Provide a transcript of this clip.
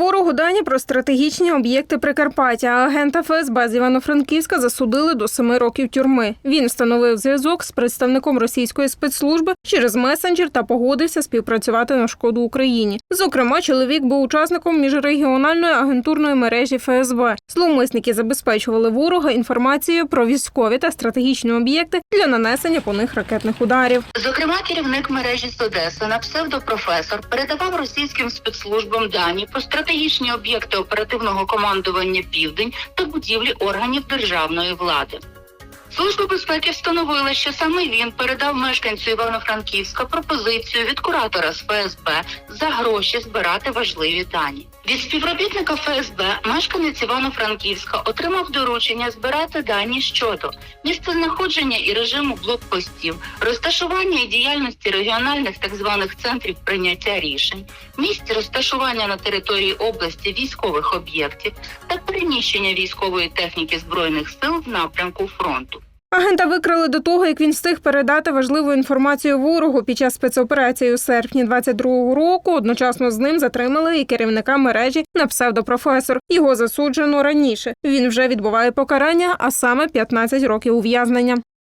ворогу дані про стратегічні об'єкти Прикарпаття. Агента ФСБ з Івано-Франківська засудили до семи років тюрми. Він встановив зв'язок з представником російської спецслужби через месенджер та погодився співпрацювати на шкоду Україні. Зокрема, чоловік був учасником міжрегіональної агентурної мережі ФСБ. Зловмисники забезпечували ворога інформацією про військові та стратегічні об'єкти для нанесення по них ракетних ударів. Зокрема, керівник мережі з Одеси на псевдопрофесор передавав російським спецслужбам дані про стратегічні об'єкти оперативного командування Південь та будівлі органів державної влади. Служба безпеки встановила, що саме він передав мешканцю Івано-Франківська пропозицію від куратора з ФСБ за гроші збирати важливі дані. Від співробітника ФСБ мешканець Івано-Франківська отримав доручення збирати дані щодо місцезнаходження і режиму блокпостів, розташування і діяльності регіональних так званих центрів прийняття рішень, місць розташування на території області військових об'єктів та переміщення військової техніки збройних сил в напрямку фронту. Агента викрали до того, як він встиг передати важливу інформацію ворогу під час спецоперації у серпні 22-го року. Одночасно з ним затримали і керівника мережі на псевдопрофесор. Його засуджено раніше. Він вже відбуває покарання, а саме 15 років ув'язнення.